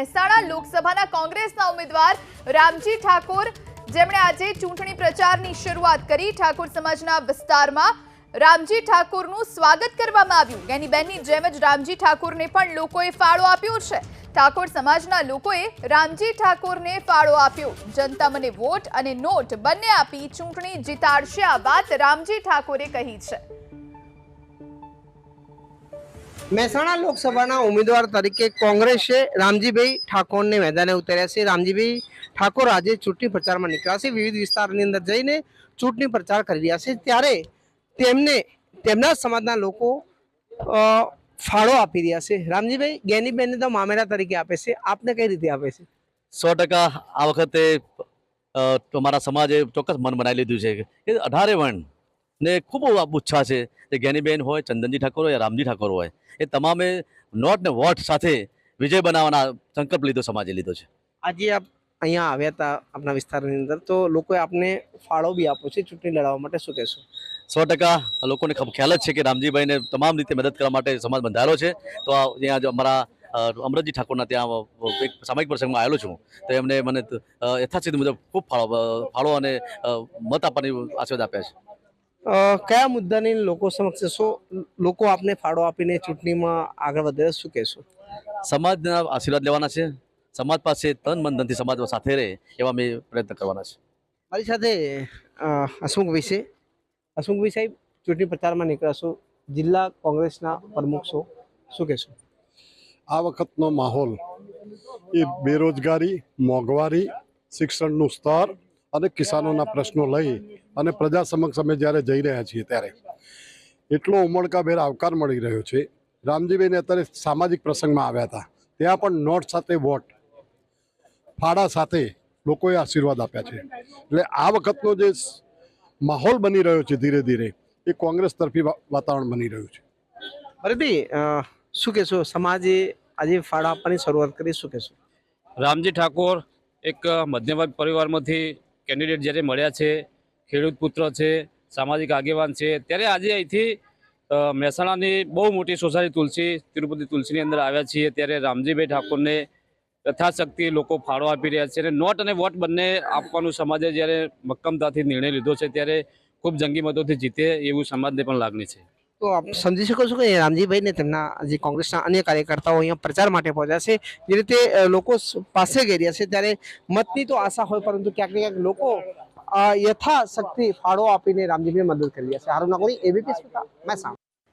મહેસાણા લોકસભાના કોંગ્રેસના ઉમેદવાર રામજી ઠાકોર. જેમણે આજે ચૂંટણી પ્રચારની શરૂઆત કરી. ઠાકોર સમાજના વિસ્તારમાં રામજી ઠાકોરનું સ્વાગત કરવામાં આવ્યું. ગેનીબેનની જેમ જ રામજી ઠાકોરને પણ લોકોએ ફાળો આપ્યો છે. ઠાકોર સમાજના લોકોએ રામજી ઠાકોરને ફાળો આપ્યો. જનતા મને વોટ અને નોટ બંને આપી ચૂંટણી જીતાડશે આ વાત રામજી ઠાકોરે કહી છે. મહેસાણા લોકસભાના ઉમેદવાર તરીકે કોંગ્રેસે રામજીભાઈ ઠાકોરને મેદાને ઉતાર્યા છે. રામજીભાઈ ઠાકોર આજે ચૂંટણી પ્રચારમાં નીકળ્યા છે. વિવિધ વિસ્તારની અંદર જઈને ચૂંટણી પ્રચાર કરી રહ્યા છે. ત્યારે તેમને, તેમના સમાજના લોકો ફાળો આપી રહ્યા છે. રામજીભાઈ, ગેનીબેનને તો મામેરા તરીકે આપે છે. આપને કઈ રીતે આપે છે? સો ટકા આ વખતે તમારા સમાજે ચોક્કસ મન બનાવી લીધું છે. કે અઢારે વર્ણ ને ખૂબ ઉત્સાહ છે તે જ્ઞાનીબેન હોય ચંદનજી ઠાકોર હોય રામજી ઠાકોર હોય. એ તમામે નોટ ને વોટ સાથે વિજય બનાવવાના સંકલ્પ લીધો સમાજે લીધો છે. આજે આપ અહીંયા આવ્યા હતા આપણા વિસ્તારની અંદર તો લોકોએ આપને ફાળો બી આપ્યો છે ચૂંટણી લડાવવા માટે શું કહેશો? સો ટકા. લોકોને ખ્યાલ જ છે કે રામજીભાઈને તમામ રીતે મદદ કરવા માટે સમાજ બંધાયેલો છે. તો ત્યાં અમારા અમરજી ઠાકોરના ત્યાં એક સામાયિક પ્રસંગમાં આવેલો છું. તો એમને મને યથાસ્થિતિ મુજબ ખૂબ ફાળો ફાળો અને મત આપવાની આશીર્વાદ આપ્યા છે. કયા મુદ્દાની લોકો સમક્ષ શું લોકો આપને ફાળો આપીને ચૂંટણીમાં આગળ વધે શું કહેશો? સમાજના આશીર્વાદ લેવાના છે. સમાજ પાસે તન મન ધનથી સમાજ સાથે રહે એવા મેં પ્રયત્ન કરવાના છે. મારી સાથે હસમુખ વિશે છે. હસમુખભાઈ સાહેબ ચૂંટણી પ્રચારમાં નીકળશો જિલ્લા કોંગ્રેસના પ્રમુખ છો. શું કહેશો? આ વખતનો માહોલ એ બેરોજગારી મોંઘવારી શિક્ષણનું સ્તર અને કિસાનોના પ્રશ્નો લઈ અને પ્રજા સમક્ષ અમે જ્યારે જઈ રહ્યા છીએ ત્યારે એટલો ઉમળકાભેર આવકાર મળી રહ્યો છે. રામજીભાઈને અત્યારે સામાજિક પ્રસંગમાં આવ્યા હતા. ત્યાં પણ નોટ સાથે વોટ ફાળા સાથે લોકોએ આશીર્વાદ આપ્યા છે. એટલે આ વખતનો જે માહોલ બની રહ્યો છે ધીરે ધીરે એ કોંગ્રેસ તરફી વાતાવરણ બની રહ્યું છે. ભરતભાઈ શું કહેશો? સમાજે આજે ફાળા આપવાની શરૂઆત કરી શું કહેશો? રામજી ઠાકોર એક મધ્યમ વર્ગ પરિવારમાંથી કેન્ડિડેટ જ્યારે મળ્યા છે ખેડૂત પુત્ર છે, સામાજિક આગેવાન છે. ત્યારે આજે અહીંથી મહેસાણાની બહુ મોટી સોસાયટી તુલસી, તિરુપતિ તુલસીની અંદર આવ્યા છીએ. ત્યારે રામજીભાઈ ઠાકોરને યથાશક્તિ લોકો ફાળો આપી રહ્યા છે. અને નોટ અને વોટ બંને આપવાનું સમાજે જ્યારે મક્કમતાથી નિર્ણય લીધો છે, ત્યારે ખૂબ જંગી મતોથી જીતે એવું સમાજને પણ લાગણી છે. તો આપ સમજી શકો છો કે રામજીભાઈને તેમના જે કોંગ્રેસના અન્ય કાર્યકર્તાઓ અહીંયા પ્રચાર માટે પહોંચ્યા છે. જે રીતે લોકો પાસે ગઈ રહ્યા છે, ત્યારે મતની તો આશા હોય, પરંતુ ક્યાંક ક્યાંક લોકો યથાશક્તિ ફાળો આપીને રામજીભાઈ મદદ કરી હશે હારું નાગોરી એબીપી મહેસાણા.